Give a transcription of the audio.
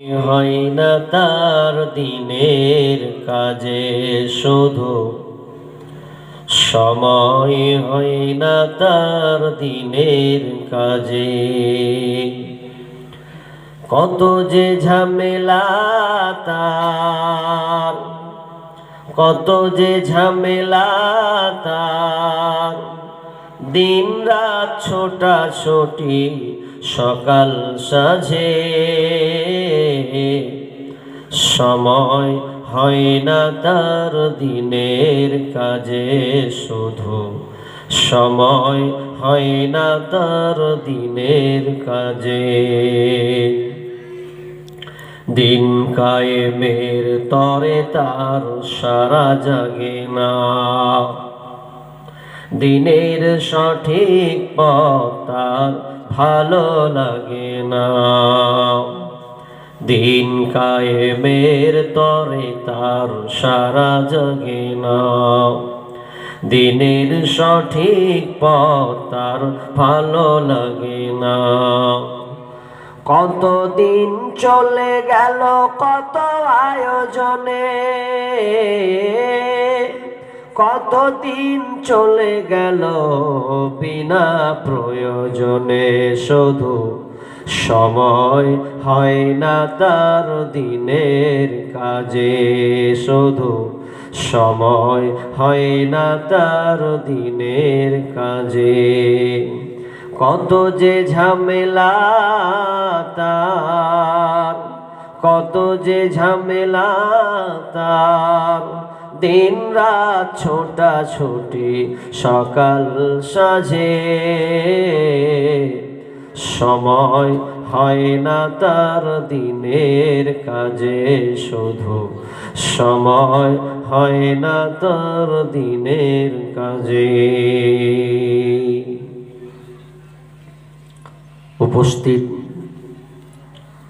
হয় না তার দিনের কাজে শুধু। সময় হয় না তার দিনের কাজে। কত যে ঝামেলা তার, কত যে ঝামেলা তার। দিন রাত ছোটা ছোটি সকাল সাঝে। সময় হয় না তার দিনের কাজে শুধু। সময় হয় না তার দিনের কাজে। দিন কায়েমের তরে তার সারা জাগে না। দিনের সঠিক পথ তার ভালো লাগে না। দিন কায়েমের তরে তার সারা জাগে না। দিনের সঠিক পথ তার ভালো লাগে না। কত দিন চলে গেল, কত আয়োজনে। কত দিন চলে গেল, বিনা প্রয়োজনে। শুধু সময় হয় না তার দিনের কাজে, শুধু সময় হয় না তার দিনের কাজে। কত যে ঝামেলা তার, কত যে ঝামেলা তার দিন রাত ছোটা ছুটি সকাল সাজে সময় হয় না তার দিনের কাজে শুধু। সময় হয় না তার দিনের কাজে। উপস্থিত